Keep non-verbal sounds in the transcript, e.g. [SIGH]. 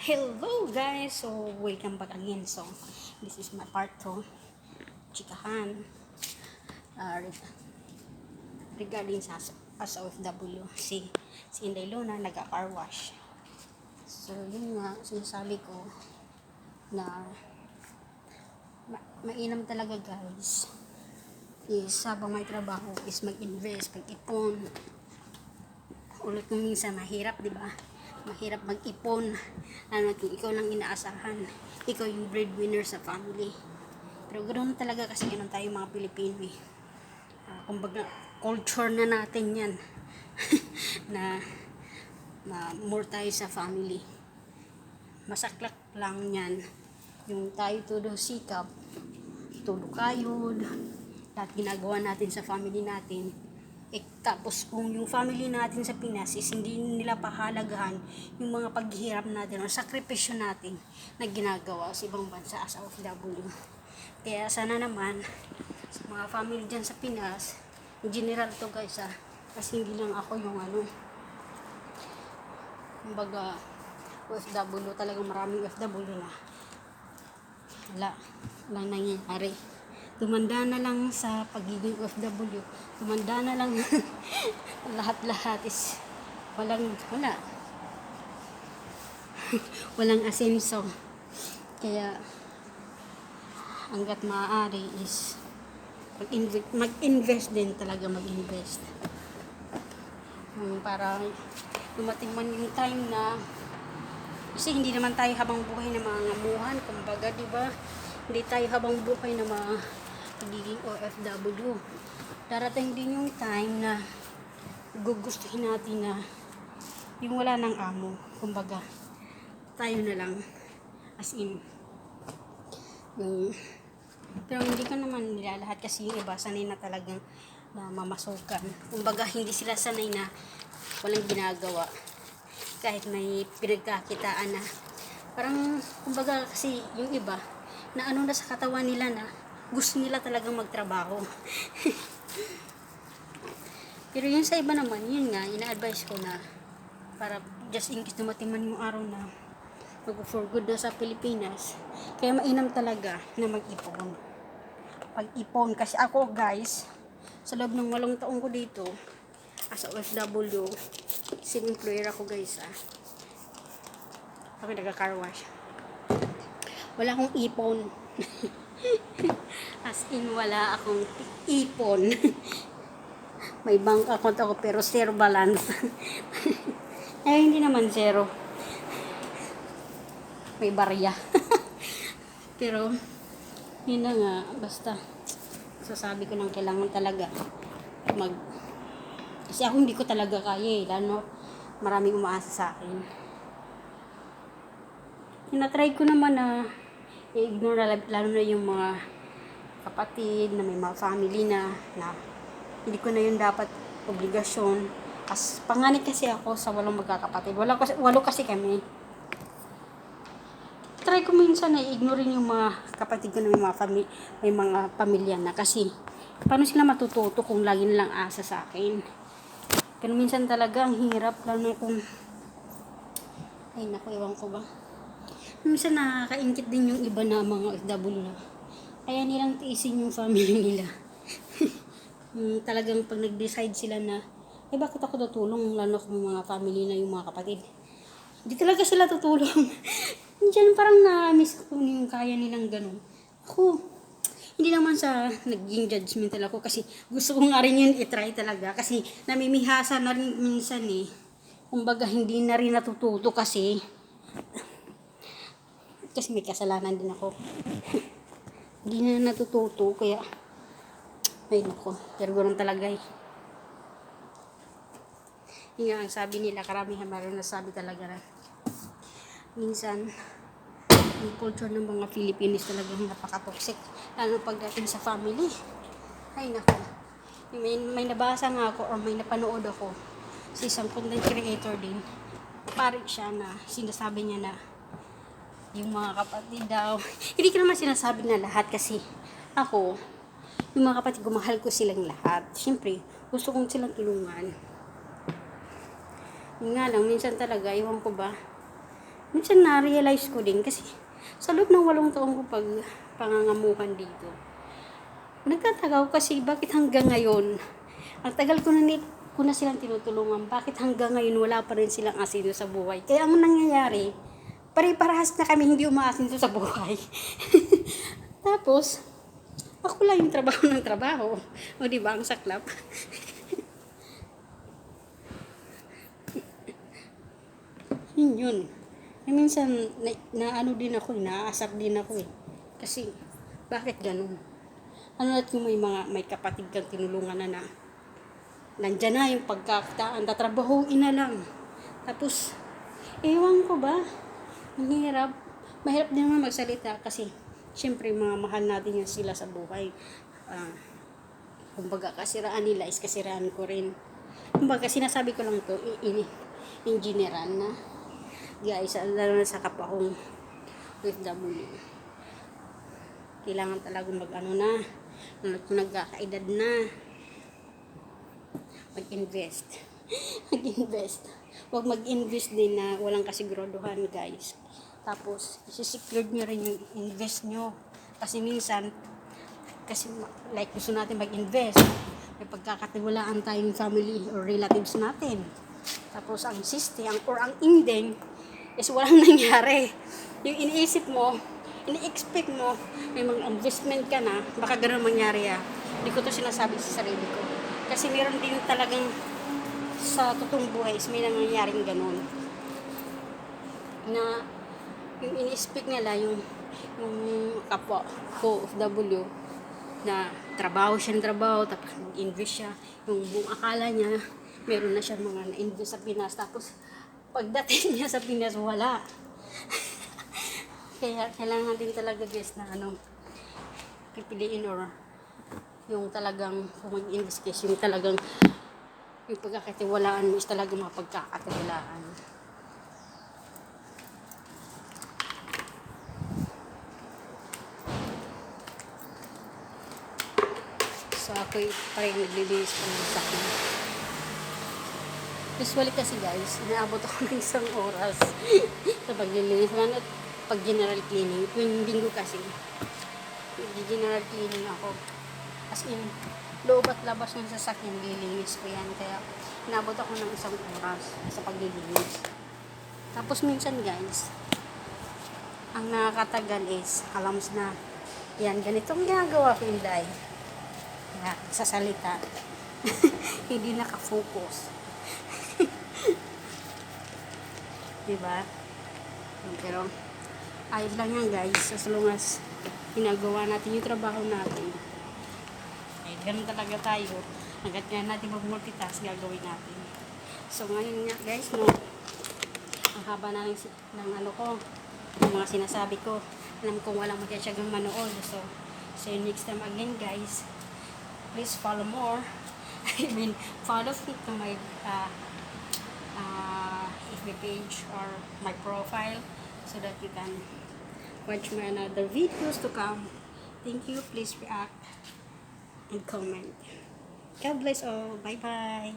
Hello guys! So, welcome back again. So, this is my part 2. Chikahan. Uh, reg- regarding sa as OFW. Si, si Inday Luna nag-car wash. So, yun nga, sinasabi ko na ma- mainam talaga guys is habang may trabaho is mag-invest, mag-ipon. Ulit kung minsan mahirap, di ba? Mahirap mag-ipon. Ano, kung ikaw lang inaasahan. Ikaw yung breadwinner sa family. Pero ganoon talaga kasi ganun tayo mga Pilipino eh. Ah, kumbaga, culture na natin yan. [LAUGHS] na na more tayo sa family. Masaklak lang yan. Yung tayo todo sikap, todo kayod, lahat ginagawa natin sa family natin. Eh, tapos kung yung family natin sa Pinas is hindi nila pahalagahan yung mga paghihirap natin o sakripisyo natin na ginagawa sa ibang bansa as OFW. Kaya sana naman sa mga family dyan sa Pinas, in general to guys ah, kasi hindi lang ako yung ano, kumbaga OFW talagang maraming OFW na wala walang nangyayari tumanda na lang sa pagiging OFW tumanda na lang. [LAUGHS] Lahat-lahat is walang wala. [LAUGHS] Walang asenso. Kaya hanggat maaari is mag-invest, mag-invest din talaga mag-invest. Hmm, para dumating man yung time na kasi hindi naman tayo habang buhay na mga ngamuhan kumbaga di ba? Hindi tayo habang buhay na mga pagiging OFW darating din yung time na gugustuhin natin na yung wala ng amo kumbaga tayo na lang as in yung pero hindi ko naman nilalahat kasi yung iba sanay na talagang na mamasukan. Kumbaga hindi sila sanay na walang ginagawa. Kahit may pinagkakitaan na. Parang kumbaga kasi yung iba na ano na sa katawan nila na gusto nila talagang magtrabaho. [LAUGHS] Pero yun sa iba naman, yun nga, ina-advise ko na para just in case dumating man yung araw na mag for good na sa Pilipinas. Kaya mainam talaga na mag-ipon. Pag-ipon. Kasi ako guys, sa loob ng walong taong ko dito, as a OFW, sim employer ako guys ah. Ako nagka-car wash. Wala akong ipon. [LAUGHS] [LAUGHS] as in, wala akong ipon. [LAUGHS] May bank account ako pero zero balance. Ay, [LAUGHS] hindi naman zero. May barya. pero, yun na nga, basta sasabi ko lang kailangan talaga mag kasi ako hindi ko talaga kaya eh lalo maraming umaasa sa akin tinatry ko naman na i-ignore na lalo na yung mga kapatid na may mga family na na hindi ko na yun dapat obligasyon. As panganay kasi ako sa walong magkakapatid. Wala kasi, walo kasi kami. Try ko minsan na i-ignore yung mga kapatid ko na may mga, fami may mga pamilya na kasi paano sila matututo kung lagi nilang asa sa akin? Pero minsan talaga ang hirap lalo kung ay naku ewan ko ba minsan nakakaingit din yung iba na mga OFW na kaya nilang tiisin yung family nila. Yung [LAUGHS] talagang pag nag-decide sila na eh bakit ako tutulong? Lalo kung mga family na yung mga kapatid. Hindi talaga sila tutulong. [LAUGHS] Diyan parang na-miss ko yung kaya nilang ganun. Ako, hindi naman sa naging judgmental ako kasi gusto ko nga rin yun itry talaga kasi namimihasa na rin minsan eh. Kumbaga hindi na rin natututo kasi kasi may kasalanan din ako. hindi na natututo kaya ay nako, pero ganun talaga eh. Yun nga ang sabi nila, karamihan meron na sabi talaga na minsan yung culture ng mga Filipinos talagang napaka-toxic. Lalo pagdating sa family. Ay, nako. May, may nabasa nga ako or may napanood ako sa isang content creator din. Parang siya na sinasabi niya na yung mga kapatid daw. [LAUGHS] Hindi ko naman sinasabi na lahat kasi ako, yung mga kapatid ko, ko silang lahat. Siyempre, gusto kong silang tulungan. Yun nga lang, minsan talaga, iwan ko ba, minsan na-realize ko din kasi sa loob ng walong taong ko pag pangangamuhan dito, nagtataka ko kasi bakit hanggang ngayon, ang tagal ko na, ni, ko na silang tinutulungan, bakit hanggang ngayon wala pa rin silang asino sa buhay. Kaya ang nangyayari, pare-parahas na kami hindi umaasin sa buhay. [LAUGHS] Tapos, ako lang yung trabaho ng trabaho. O di ba ang saklap? [LAUGHS] yun yun. Eh, minsan, na, na ano din ako, eh, naaasar din ako eh. Kasi, bakit ganun? Ano na't yung may mga, may kapatid kang tinulungan na na, nandyan na yung pagkakitaan, tatrabahuin na lang. Tapos, ewan ko ba, ang hirap. Mahirap din naman magsalita kasi, syempre, mga mahal natin yan sila sa buhay. Ah, kumbaga, kasiraan nila is kasiraan ko rin. Kumbaga, sinasabi ko lang to, in, in general na, guys, lalo na sa kapwa kong OFW. Kailangan talagang mag ano na, kung nagkakaedad na, mag-invest. [LAUGHS] mag-invest. Huwag mag-invest din na walang kasiguraduhan, guys. Tapos, isi-secured nyo rin yung invest nyo. Kasi minsan, kasi like gusto natin mag-invest, may pagkakatiwalaan tayong family or relatives natin. Tapos, ang siste, ang, or ang ending, is walang [LAUGHS] nangyari. Yung iniisip mo, ini-expect mo, may mga investment ka na, baka ganun mangyari ah. Hindi ko to sinasabi sa sarili ko. Kasi meron din talagang sa totoong buhay is may nangyayaring ganun. Na yung ini-expect nila, yung, yung kapwa ko, OFW, na trabaho siya ng trabaho, tapos mag-invest siya. Yung buong akala niya, meron na siya mga na-invest sa Pinas. Tapos, pagdating niya sa Pinas, wala. [LAUGHS] Kaya kailangan din talaga guys na ano, pipiliin or yung talagang kung mag-invest yung talagang yung pagkakatiwalaan mo is talagang mapagkakatiwalaan. So ako parang naglilinis ko ng sakin. Usually kasi guys, inaabot ako [LAUGHS] ng isang oras [LAUGHS] sa paglilinis. Lalo pag general cleaning. Tuwing linggo kasi, general cleaning ako. As in, loob at labas ng sasakyan, lilinis ko yan. Kaya, inabot ako ng isang oras sa paglilinis. Tapos minsan guys, ang nakakatagal is, alams na, yan, ganitong ginagawa ko yung day. Kaya, sa salita, [LAUGHS] hindi nakafocus. [LAUGHS] diba? Pero, ayos lang yan guys, as long as ginagawa natin yung trabaho natin. Ganun talaga tayo. Hanggat nga natin mag-multitask, gagawin natin. So, ngayon nga guys, no, ang haba na ng, ng ano ko, ng mga sinasabi ko. Alam kong walang magkasyagang manood. So, see you next time again guys. Please follow more. [LAUGHS] I mean, follow me to my uh, uh, FB page or my profile so that you can watch my another videos to come. Thank you. Please react and comment. God bless all. Bye-bye.